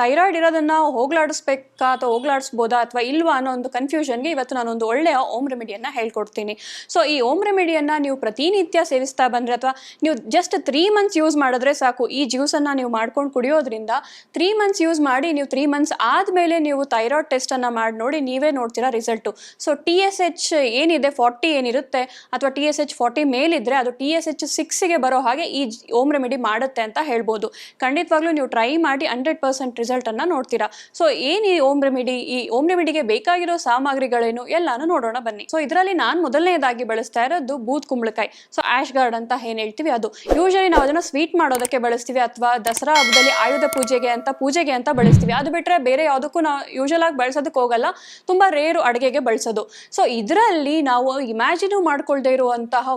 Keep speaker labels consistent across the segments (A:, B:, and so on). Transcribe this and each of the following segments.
A: Thyroid ಇರೋದನ್ನ ಹೋಗ್ಲಾಡಿಸ್ಬೇಕಾ ಅಥವಾ ಹೋಗ್ಲಾಡಿಸ್ಬೋದಾ ಅಥವಾ ಇಲ್ವಾ ಅನ್ನೋ ಒಂದು ಕನ್ಫ್ಯೂಷನ್ಗೆ ಇವತ್ತು ನಾನೊಂದು ಒಳ್ಳೆಯ ಓಮ್ ರೆಮಿಡಿಯನ್ನು ಹೇಳ್ಕೊಡ್ತೀನಿ. ಸೊ ಈ ಓಮ್ ರೆಮಿಡಿಯನ್ನು ನೀವು ಪ್ರತಿನಿತ್ಯ ಸೇವಿಸ್ತಾ ಬಂದರೆ ಅಥವಾ ನೀವು ಜಸ್ಟ್ ತ್ರೀ ಮಂತ್ಸ್ ಯೂಸ್ ಮಾಡಿದ್ರೆ ಸಾಕು. ಈ ಜ್ಯೂಸನ್ನು ನೀವು ಮಾಡ್ಕೊಂಡು ಕುಡಿಯೋದ್ರಿಂದ ತ್ರೀ ಮಂತ್ಸ್ ಯೂಸ್ ಮಾಡಿ ನೀವು ತ್ರೀ ಮಂತ್ಸ್ ಆದಮೇಲೆ ನೀವು ಥೈರಾಯ್ಡ್ ಟೆಸ್ಟನ್ನು ಮಾಡಿ ನೋಡಿ ನೀವೇ ನೋಡ್ತೀರಾ result so T S H ಏನಿದೆ ಫಾರ್ಟಿ ಏನಿರುತ್ತೆ ಅಥವಾ ಟಿ ಎಸ್ ಎಚ್ ಫಾರ್ಟಿ ಮೇಲಿದ್ರೆ ಅದು ಟಿ ಎಸ್ ಎಚ್ ಸಿಕ್ಸ್ಗೆ ಬರೋ ಹಾಗೆ ಈ ಓಮ್ ರೆಮಿಡಿ ಮಾಡುತ್ತೆ ಅಂತ ಹೇಳ್ಬೋದು. ಖಂಡಿತವಾಗ್ಲೂ ನೀವು ಟ್ರೈ ಮಾಡಿ ಹಂಡ್ರೆಡ್ ಪರ್ಸೆಂಟ್ ರಿಸಲ್ಟನ್ನು ನೋಡ್ತೀರಾ. ಸೊ ಏನು ಈ ಓಮ್ ರೆಮಿಡಿ, ಈ ಓಮ್ ರೆಮಿಡಿಗೆ ಬೇಕಾಗಿರೋ ಸಾಮಗ್ರಿಗಳೇನು ಎಲ್ಲಾನು ನೋಡೋಣ ಬನ್ನಿ. ಸೊ ಇದರಲ್ಲಿ ನಾನು ಮೊದಲನೇದಾಗಿ ಬಳಸ್ತಾ ಇರೋದು ಬೂತ್ ಕುಂಬಳಕಾಯಿ. ಸೊ ಆಶ್ ಗಾರ್ಡ್ ಅಂತ ಏನು ಹೇಳ್ತೀವಿ ಅದು. ಯೂಶಲಿ ನಾವು ಅದನ್ನ ಸ್ವೀಟ್ ಮಾಡೋದಕ್ಕೆ ಬಳಸ್ತೀವಿ ಅಥವಾ ದಸರಾ ಹಬ್ಬದಲ್ಲಿ ಆಯುಧ ಪೂಜೆಗೆ ಅಂತ ಪೂಜೆಗೆ ಅಂತ ಬಳಸ್ತೀವಿ. ಅದು ಬಿಟ್ಟರೆ ಬೇರೆ ಯಾವುದಕ್ಕೂ ನಾವು ಯೂಶಲ್ ಆಗಿ ಬಳಸೋದಕ್ಕೆ ಹೋಗಲ್ಲ. ತುಂಬಾ ರೇರು ಅಡುಗೆಗೆ ಬಳಸೋದು. ಸೊ ಇದರಲ್ಲಿ ನಾವು ಇಮ್ಯಾಜಿನ್ ಮಾಡ್ಕೊಳ್ದೇ ಇರುವಂತಹ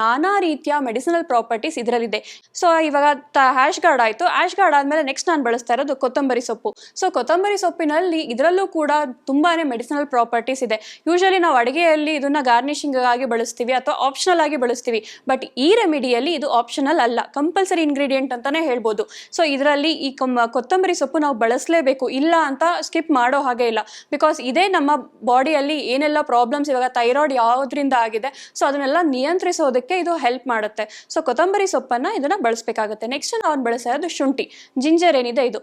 A: ನಾನಾ ರೀತಿಯ ಮೆಡಿಸಿನಲ್ ಪ್ರಾಪರ್ಟೀಸ್ ಇದರಲ್ಲಿದೆ. ಸೊ ಇವಾಗ ಹ್ಯಾಶ್ ಗಾರ್ಡ್ ಆಯ್ತು. ಆಶ್ ಗಾರ್ಡ್ ಆದಮೇಲೆ ನೆಕ್ಸ್ಟ್ ನಾನು ಬಳಸ್ತಾ ಇರೋದು ಕೊತ್ತಂಬರಿ. ಸೊಪ್ಪು. ಸೊ ಕೊತ್ತಂಬರಿ ಸೊಪ್ಪಿನಲ್ಲಿ ಇದರಲ್ಲೂ ಕೂಡ ತುಂಬಾನೇ ಮೆಡಿಸಿನಲ್ ಪ್ರಾಪರ್ಟೀಸ್ ಇದೆ. ಯೂಶಲಿ ನಾವು ಅಡುಗೆಯಲ್ಲಿ ಇದನ್ನ ಗಾರ್ನಿಶಿಂಗ್ ಆಗಿ ಬಳಸ್ತೀವಿ ಅಥವಾ ಆಪ್ಷನಲ್ ಆಗಿ ಬಳಸ್ತೀವಿ. ಬಟ್ ಈ ರೆಮಿಡಿಯಲ್ಲಿ ಇದು ಆಪ್ಷನಲ್ ಅಲ್ಲ. ಕಂಪಲ್ಸರಿ ಇಂಗ್ರೀಡಿಯೆಂಟ್ ಅಂತಾನೆ ಹೇಳ್ಬೋದು. ಸೊ ಇದರಲ್ಲಿ ಈ ಕೊತ್ತಂಬರಿ ಸೊಪ್ಪು ನಾವು ಬಳಸಲೇಬೇಕು. ಇಲ್ಲ ಅಂತ ಸ್ಕಿಪ್ ಮಾಡೋ ಹಾಗೆ ಇಲ್ಲ. ಬಿಕಾಸ್ ಇದೇ ನಮ್ಮ ಬಾಡಿಯಲ್ಲಿ ಏನೆಲ್ಲ ಪ್ರಾಬ್ಲಮ್ಸ್ ಇವಾಗ ಥೈರಾಯ್ಡ್ ಯಾವುದರಿಂದ ಆಗಿದೆ ಸೊ ಅದನ್ನೆಲ್ಲ ನಿಯಂತ್ರಿಸೋದಕ್ಕೆ ಇದು ಹೆಲ್ಪ್ ಮಾಡುತ್ತೆ. ಸೊ ಕೊತ್ತಂಬರಿ ಸೊಪ್ಪನ್ನು ಇದನ್ನ ಬಳಸಬೇಕಾಗುತ್ತೆ. ನೆಕ್ಸ್ಟ್ ನಾವು ಬಳಸೋದು ಶುಂಠಿ. ಜಿಂಜರ್ ಏನಿದೆ ಇದು.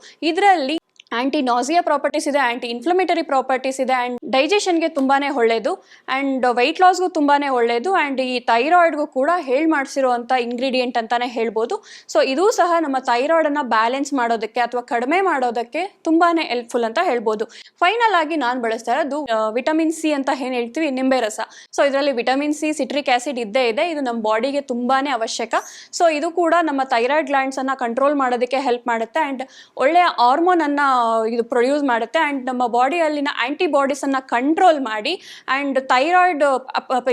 A: ಇದರಲ್ಲಿ ಆಂಟಿ ನಾಸಿಯಾ ಪ್ರಾಪರ್ಟೀಸ್ ಇದೆ, ಆಂಟಿ ಇನ್ಫ್ಲಮೇಟರಿ ಪ್ರಾಪರ್ಟೀಸ್ ಇದೆ ಆ್ಯಂಡ್ ಡೈಜೆಷನ್ಗೆ ತುಂಬಾನೇ ಒಳ್ಳೆಯದು ಆ್ಯಂಡ್ ವೆಯ್ಟ್ ಲಾಸ್ಗೂ ತುಂಬಾನೇ ಒಳ್ಳೆಯದು ಆ್ಯಂಡ್ ಈ ಥೈರಾಯ್ಡ್ಗೂ ಕೂಡ ಹೇಳಿ ಮಾಡಿಸಿರುವಂಥ ಇಂಗ್ರೀಡಿಯೆಂಟ್ ಅಂತಾನೆ ಹೇಳ್ಬೋದು. ಸೊ ಇದೂ ಸಹ ನಮ್ಮ ಥೈರಾಯ್ಡನ್ನು ಬ್ಯಾಲೆನ್ಸ್ ಮಾಡೋದಕ್ಕೆ ಅಥವಾ ಕಡಿಮೆ ಮಾಡೋದಕ್ಕೆ ತುಂಬಾನೇ ಹೆಲ್ಪ್ಫುಲ್ ಅಂತ ಹೇಳ್ಬೋದು. ಫೈನಲ್ ಆಗಿ ನಾನು ಬಳಸ್ತಾ ಇರೋದು ವಿಟಮಿನ್ ಸಿ ಅಂತ ಏನು ಹೇಳ್ತೀವಿ? ನಿಂಬೆ ರಸ. ಸೊ ಇದರಲ್ಲಿ ವಿಟಮಿನ್ ಸಿ ಸಿಟ್ರಿಕ್ ಆಸಿಡ್ ಇದ್ದೇ ಇದೆ, ಇದು ನಮ್ಮ ಬಾಡಿಗೆ ತುಂಬಾ ಅವಶ್ಯಕ. ಸೊ ಇದು ಕೂಡ ನಮ್ಮ ಥೈರಾಯ್ಡ್ ಗ್ಲ್ಯಾಂಡ್ಸನ್ನು ಕಂಟ್ರೋಲ್ ಮಾಡೋದಕ್ಕೆ ಹೆಲ್ಪ್ ಮಾಡುತ್ತೆ ಆ್ಯಂಡ್ ಒಳ್ಳೆಯ ಹಾರ್ಮೋನನ್ನು ಇದು ಪ್ರೊಡ್ಯೂಸ್ ಮಾಡುತ್ತೆ ಆ್ಯಂಡ್ ನಮ್ಮ ಬಾಡಿಯಲ್ಲಿನ ಆ್ಯಂಟಿಬಾಡೀಸನ್ನು ಕಂಟ್ರೋಲ್ ಮಾಡಿ ಆ್ಯಂಡ್ ಥೈರಾಯ್ಡ್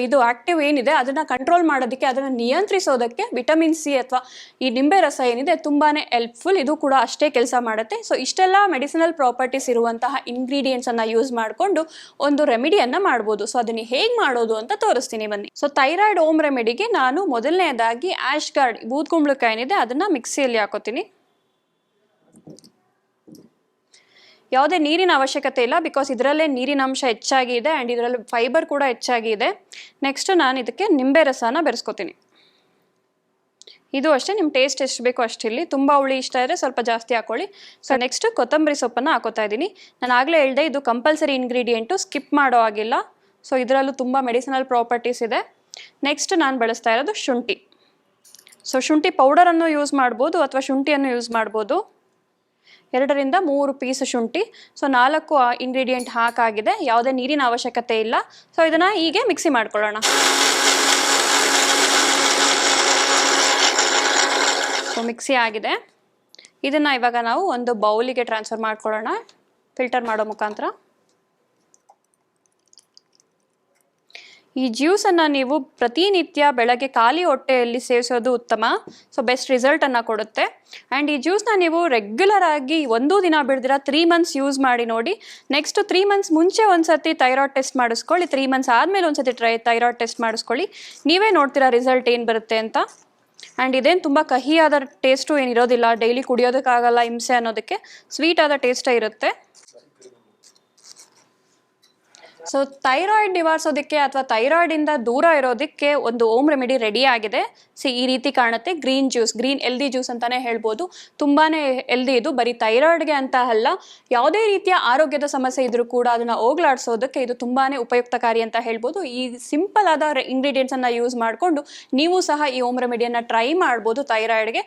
A: ಇದು ಆಕ್ಟಿವ್ ಏನಿದೆ ಅದನ್ನು ಕಂಟ್ರೋಲ್ ಮಾಡೋದಕ್ಕೆ, ಅದನ್ನು ನಿಯಂತ್ರಿಸೋದಕ್ಕೆ ವಿಟಮಿನ್ ಸಿ ಅಥವಾ ಈ ನಿಂಬೆ ರಸ ಏನಿದೆ ತುಂಬಾನೇ ಹೆಲ್ಪ್ಫುಲ್ ಇದು ಕೂಡ ಅಷ್ಟೇ ಕೆಲಸ ಮಾಡುತ್ತೆ. ಸೊ ಇಷ್ಟೆಲ್ಲ ಮೆಡಿಸಿನಲ್ ಪ್ರಾಪರ್ಟೀಸ್ ಇರುವಂತಹ ಇಂಗ್ರೀಡಿಯೆಂಟ್ಸನ್ನು ಯೂಸ್ ಮಾಡಿಕೊಂಡು ಒಂದು ರೆಮಿಡಿಯನ್ನು ಮಾಡ್ಬೋದು. ಸೊ ಅದನ್ನು ಹೇಗೆ ಮಾಡೋದು ಅಂತ ತೋರಿಸ್ತೀನಿ ಬನ್ನಿ. ಸೊ ಥೈರಾಯ್ಡ್ ಓಮ್ ರೆಮಿಡಿಗೆ ನಾನು ಮೊದಲನೇದಾಗಿ ಆಶ್ ಗಾರ್ಡ್ ಬೂದ್ ಕುಂಬಳಕಾಯಿ ಏನಿದೆ ಅದನ್ನು ಮಿಕ್ಸಿಯಲ್ಲಿ ಹಾಕೋತೀನಿ. ಯಾವುದೇ ನೀರಿನ ಅವಶ್ಯಕತೆ ಇಲ್ಲ ಬಿಕಾಸ್ ಇದರಲ್ಲೇ ನೀರಿನ ಅಂಶ ಹೆಚ್ಚಾಗಿ ಇದೆ ಆ್ಯಂಡ್ ಇದರಲ್ಲಿ ಫೈಬರ್ ಕೂಡ ಹೆಚ್ಚಾಗಿ ಇದೆ ನೆಕ್ಸ್ಟ್ ನಾನು ಇದಕ್ಕೆ ನಿಂಬೆ ರಸನ ಬೆರೆಸ್ಕೊತೀನಿ. ಇದು ಅಷ್ಟೇ ನಿಮ್ಮ ಟೇಸ್ಟ್ ಎಷ್ಟು ಬೇಕೋ ಅಷ್ಟಿರಲಿ ತುಂಬ ಹುಳಿ ಇಷ್ಟ ಇದ್ದರೆ ಸ್ವಲ್ಪ ಜಾಸ್ತಿ ಹಾಕೊಳ್ಳಿ. ಸೊ ನೆಕ್ಸ್ಟ್ ಕೊತ್ತಂಬರಿ ಸೊಪ್ಪನ್ನು ಹಾಕೋತಾ ಇದ್ದೀನಿ. ನಾನು ಆಗಲೇ ಹೇಳಿದೆ ಇದು ಕಂಪಲ್ಸರಿ ಇಂಗ್ರೀಡಿಯೆಂಟು ಸ್ಕಿಪ್ ಮಾಡೋ ಆಗಿಲ್ಲ ಸೊ ಇದರಲ್ಲೂ ತುಂಬ ಮೆಡಿಸಿನಲ್ ಪ್ರಾಪರ್ಟೀಸ್ ಇದೆ. ನೆಕ್ಸ್ಟ್ ನಾನು ಬಳಸ್ತಾ ಇರೋದು ಶುಂಠಿ. ಸೊ ಶುಂಠಿ ಪೌಡರನ್ನು ಯೂಸ್ ಮಾಡ್ಬೋದು ಅಥವಾ ಶುಂಠಿಯನ್ನು ಯೂಸ್ ಮಾಡ್ಬೋದು. ಎರಡರಿಂದ ಮೂರು ಪೀಸ್ ಶುಂಠಿ. ಸೊ ನಾಲ್ಕು ಇಂಗ್ರೀಡಿಯೆಂಟ್ ಹಾಕಾಗಿದೆ. ಯಾವುದೇ ನೀರಿನ ಅವಶ್ಯಕತೆ ಇಲ್ಲ. ಸೊ ಇದನ್ನು ಹೀಗೆ ಮಿಕ್ಸಿ ಮಾಡ್ಕೊಳ್ಳೋಣ. ಸೊ ಮಿಕ್ಸಿ ಆಗಿದೆ. ಇದನ್ನು ಇವಾಗ ನಾವು ಒಂದು ಬೌಲಿಗೆ ಟ್ರಾನ್ಸ್ಫರ್ ಮಾಡ್ಕೊಳ್ಳೋಣ. ಫಿಲ್ಟರ್ ಮಾಡೋ ಮುಖಾಂತರ. ಈ ಜ್ಯೂಸನ್ನು ನೀವು ಪ್ರತಿನಿತ್ಯ ಬೆಳಗ್ಗೆ ಖಾಲಿ ಹೊಟ್ಟೆಯಲ್ಲಿ ಸೇವಿಸೋದು ಉತ್ತಮ. ಸೊ ಬೆಸ್ಟ್ ರಿಸಲ್ಟನ್ನು ಕೊಡುತ್ತೆ. ಆ್ಯಂಡ್ ಈ ಜ್ಯೂಸ್ನ ನೀವು ರೆಗ್ಯುಲರ್ ಆಗಿ ಒಂದು ದಿನ ಬಿಡ್ದಿರ ತ್ರೀ ಮಂತ್ಸ್ ಯೂಸ್ ಮಾಡಿ ನೋಡಿ. ನೆಕ್ಸ್ಟ್ ತ್ರೀ ಮಂತ್ಸ್ ಮುಂಚೆ ಒಂದ್ಸತಿ ಥೈರಾಯ್ಡ್ ಟೆಸ್ಟ್ ಮಾಡಿಸ್ಕೊಳ್ಳಿ. ತ್ರೀ ಮಂತ್ಸ್ ಆದಮೇಲೆ ಒಂದ್ಸತಿ ಟ್ರೈ ಥೈರಾಯ್ಡ್ ಟೆಸ್ಟ್ ಮಾಡಿಸ್ಕೊಳ್ಳಿ. ನೀವೇ ನೋಡ್ತೀರಾ ರಿಸಲ್ಟ್ ಏನು ಬರುತ್ತೆ ಅಂತ. ಆ್ಯಂಡ್ ಇದೇನು ತುಂಬ ಕಹಿಯಾದ ಟೇಸ್ಟು ಏನಿರೋದಿಲ್ಲ. ಡೈಲಿ ಕುಡಿಯೋದಕ್ಕಾಗಲ್ಲ, ಹಿಂಸೆ ಅನ್ನೋದಕ್ಕೆ ಸ್ವೀಟಾದ ಟೇಸ್ಟೇ ಇರುತ್ತೆ. ಸೊ ಥೈರಾಯ್ಡ್ ನಿವಾರಿಸೋದಕ್ಕೆ ಅಥವಾ ಥೈರಾಯ್ಡ್ ಇಂದ ದೂರ ಇರೋದಕ್ಕೆ ಒಂದು ಓಮ್ ರೆಮಿಡಿ ರೆಡಿ ಆಗಿದೆ. ಸಿ ಈ ರೀತಿ ಕಾಣುತ್ತೆ. ಗ್ರೀನ್ ಜ್ಯೂಸ್ ಗ್ರೀನ್ ಎಲ್ದಿ ಜ್ಯೂಸ್ ಅಂತಾನೆ ಹೇಳ್ಬೋದು. ತುಂಬಾನೇ ಎಲ್ದಿ ಇದು. ಬರೀ ಥೈರಾಯ್ಡ್ಗೆ ಅಂತ ಅಲ್ಲ, ಯಾವುದೇ ರೀತಿಯ ಆರೋಗ್ಯದ ಸಮಸ್ಯೆ ಇದ್ರೂ ಕೂಡ ಅದನ್ನ ಹೋಗ್ಲಾಡ್ಸೋದಕ್ಕೆ ಇದು ತುಂಬಾನೇ ಉಪಯುಕ್ತಕಾರಿ ಅಂತ ಹೇಳ್ಬೋದು. ಈ ಸಿಂಪಲ್ ಆದ ಇಂಗ್ರೀಡಿಯೆಂಟ್ಸ್ ಅನ್ನ ಯೂಸ್ ಮಾಡಿಕೊಂಡು, ನೀವು ಸಹ ಈ ಓಮ್ ರೆಮಿಡಿಯನ್ನ ಟ್ರೈ ಮಾಡ್ಬೋದು ಥೈರಾಯ್ಡ್ಗೆ